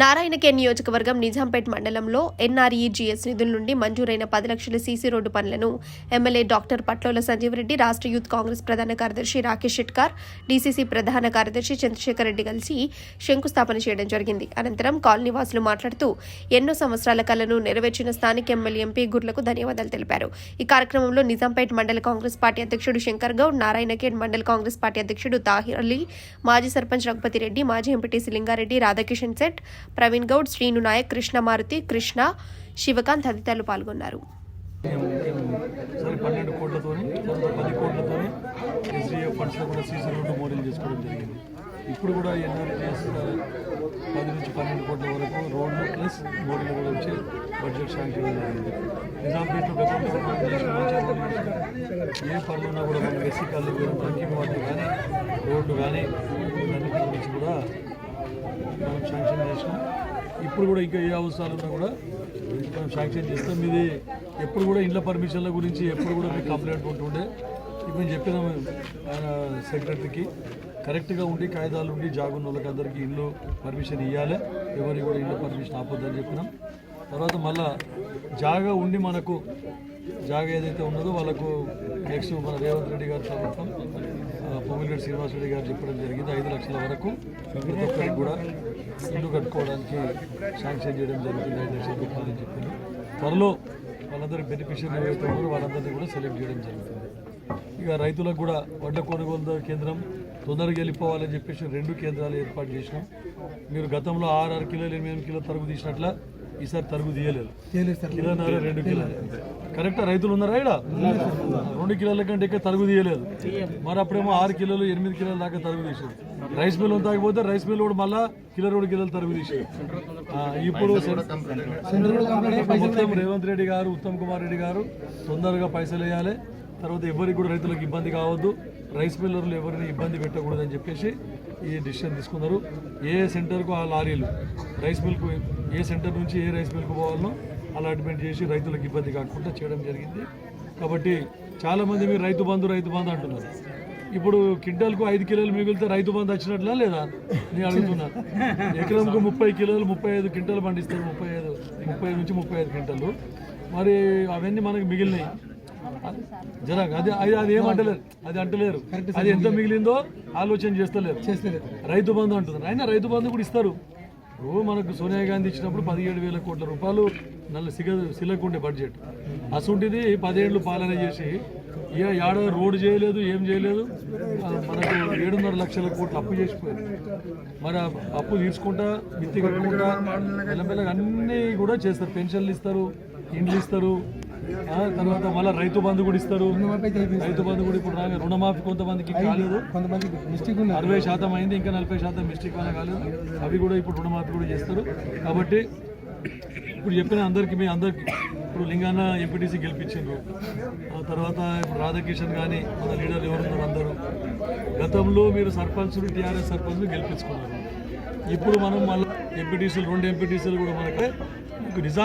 నారాయణకే నియోజకవర్గం నిజాంపేట్ మండలంలో ఎన్ఆర్ఈజీఎస్ నిధుల నుండి మంజూరైన పది లక్షల సీసీ రోడ్డు పనులను ఎమ్మెల్యే డాక్టర్ పట్లోల సంజీవరెడ్డి రాష్ట్ర యూత్ కాంగ్రెస్ ప్రధాన కార్యదర్శి రాకేష్ షెట్కార్ డీసీసీ ప్రధాన కార్యదర్శి చంద్రశేఖర్ రెడ్డి కలిసి శంకుస్థాపన చేయడం జరిగింది. అనంతరం కాలనీ వాసులు మాట్లాడుతూ ఎన్నో సంవత్సరాల కలను నెరవేర్చిన స్థానిక ఎమ్మెల్యే ఎంపీ గుర్లకు ధన్యవాదాలు తెలిపారు. ఈ కార్యక్రమంలో నిజాంపేట్ మండల కాంగ్రెస్ పార్టీ అధ్యక్షుడు శంకర్ గౌడ్ నారాయణఖేడ్ మండల కాంగ్రెస్ పార్టీ అధ్యక్షుడు తాహిర్ అలీ మాజీ సర్పంచ్ రఘుపతి రెడ్డి మాజీ ఎంపీటీసీ లింగారెడ్డి రాధాకిషన్ సెట్ ప్రవీణ్ గౌడ్ శ్రీను నాయక్ కృష్ణమారుతి కృష్ణ శివకాంత్ తదితరులు పాల్గొన్నారు. పన్నెండు కోట్లతోని పది కోట్లతోని ఫండ్స్లో కూడా సీసీ రోడ్డు మోడల్ చేసుకోవడం జరిగింది. ఇప్పుడు కూడా ఎన్ఆర్జీఎస్ పది నుంచి పన్నెండు కోట్ల వరకు రోడ్లు ప్లస్ మోడల్ కూడా వచ్చి బడ్జెట్ శాంక్షన్ జరిగింది. నిజాంపేట్లో ఏ పనులు ఉన్నా కూడా మనం ఎస్సీ కాలేజీ డ్రింకింగ్ వాటర్ కానీ రోడ్డు కానీ అన్నిటి గురించి కూడా మనం శాంక్షన్ ఇప్పుడు కూడా ఇంకా ఏ అవసరాలు ఉన్నా కూడా మనం శాంక్షన్ చేస్తాం. ఇది ఎప్పుడు కూడా ఇండ్ల పర్మిషన్ల గురించి ఎప్పుడు కూడా మీకు కంప్లైంట్ ఉంటుండే. ఇప్పుడు నేను చెప్పిన ఆయన సెక్రటరీకి కరెక్ట్గా ఉండి కాగితాలు ఉండి జాగున్న వాళ్ళకి అందరికీ ఇల్లు పర్మిషన్ ఇవ్వాలి ఎవరికి కూడా ఇల్లు పర్మిషన్ ఆపొద్దని చెప్పినాం. తర్వాత మళ్ళా జాగా ఉండి మనకు జాగా ఏదైతే ఉన్నదో వాళ్ళకు నెక్స్ట్ మన రేవంత్ రెడ్డి గారి ప్రభుత్వం ఆ, పొంగిరెడ్డి రెడ్డి గారు చెప్పడం జరిగింది. ఐదు లక్షల వరకు ప్రతి ఒక్కరికి కూడా ఇల్లు కట్టుకోవడానికి శాంక్షన్ చేయడం జరుగుతుంది ఐదు లక్షల రూపాయలు అని చెప్పింది త్వరలో వాళ్ళందరూ బెనిఫిషియరీ ఎవరైతే వాళ్ళందరినీ కూడా సెలెక్ట్ చేయడం జరుగుతుంది. ఇక రైతులకు కూడా వడ్ల కొనుగోలు కేంద్రం తొందరగా వెళ్ళిపోవాలని చెప్పేసి రెండు కేంద్రాలు ఏర్పాటు చేసినాం. మీరు గతంలో ఆరు ఆరు కిలోలు ఎనిమిది ఎనిమిది కిలో తరుగు తీసినట్ల ఈసారి తరుగు తీయలేదు. కిలోన్నర రెండు కిలోలు కరెక్టా? రైతులు ఉన్నారా ఇక్కడ రెండు కిలోల కంటే ఎక్కువ తరుగు తీయలేదు. మరి అప్పుడేమో ఆరు కిలోలు ఎనిమిది కిలోల దాకా తరుగు తీసేది రైస్ మిల్ తాగిపోతే రైస్ మిల్ కూడా మళ్ళా కిలో రెండు కిలోలు తరుగు తీసేది ఇప్పుడు మొత్తం రేవంత్ రెడ్డి గారు ఉత్తమ్ కుమార్ రెడ్డి గారు తొందరగా పైసలు వేయాలి. తర్వాత ఎవరికి కూడా రైతులకు ఇబ్బంది కావద్దు. రైస్ మిల్లర్లు ఎవరిని ఇబ్బంది పెట్టకూడదని చెప్పేసి ఈ డిసిషన్ తీసుకున్నారు. ఏ సెంటర్కు ఆ లారీలు రైస్ మిల్కు ఏ సెంటర్ నుంచి ఏ రైస్ మిల్కు పోవాలనో అలాట్మెంట్ చేసి రైతులకు ఇబ్బంది కాకుండా చేయడం జరిగింది. కాబట్టి చాలామంది మీరు రైతు బంధు రైతు బంధు అంటున్నారు. ఇప్పుడు క్వింటాల్కు ఐదు కిలోలు మిగిలితే రైతు బంధు వచ్చినట్లా లేదా? నేను అడుగుతున్నా. ఎకరంకు ముప్పై కిలోలు ముప్పై ఐదు క్వింటాలు పండిస్తారు. ముప్పై ఐదు ముప్పై నుంచి ముప్పై ఐదు క్వింటాలు. మరి అవన్నీ మనకు మిగిలినాయి. జర అది అది అది ఏమంటలేరు. అది అంటలేరు. అది ఎంత మిగిలిందో ఆలోచన చేస్తలేరు. రైతు బంధు అంటున్నారు. అయినా రైతు బంధు కూడా ఇస్తారు. ఇప్పుడు మనకు సోనియా గాంధీ ఇచ్చినప్పుడు పదిహేడు వేల కోట్ల రూపాయలు నల్ల సిగ సిలకుండే బడ్జెట్. అసూంటిది పదేళ్ళు పాలన చేసి ఏ ఏడాది రోడ్డు చేయలేదు ఏం చేయలేదు మనకు ఏడున్నర లక్షల కోట్లు అప్పు చేసిపోయారు. మరి అప్పు తీసుకుంటా మిత్తి కట్టుకుంటా మెల్లమెల్లగా అన్నీ కూడా చేస్తారు. పెన్షన్లు ఇస్తారు ఇండ్లు ఇస్తారు తర్వాత మళ్ళీ రైతు బంధు కూడా ఇస్తారు రైతు బంధు కూడా ఇప్పుడు రాగా రుణమాఫీ కొంతమందికి కాలేదు. కొంతమంది మిస్టేక్ అరవై శాతం అయింది ఇంకా నలభై శాతం మిస్టేక్ వల్ల కాలేదు. అవి కూడా ఇప్పుడు రుణమాఫీ కూడా చేస్తారు. కాబట్టి ఇప్పుడు చెప్పిన అందరికీ మీ అందరికి ఇప్పుడు లింగాన ఎంపీటీసీ గెలిపించారు ఆ తర్వాత ఇప్పుడు రాధాకిషన్ కానీ మన లీడర్లు ఎవరున్నారు అందరూ. గతంలో మీరు సర్పంచులు టీఆర్ఎస్ సర్పంచ్లు గెలిపించుకున్నారు. ఇప్పుడు మనం మళ్ళీ ఎంపీటీసీలు రెండు ఎంపీటీసీలు కూడా మనకి నిజాం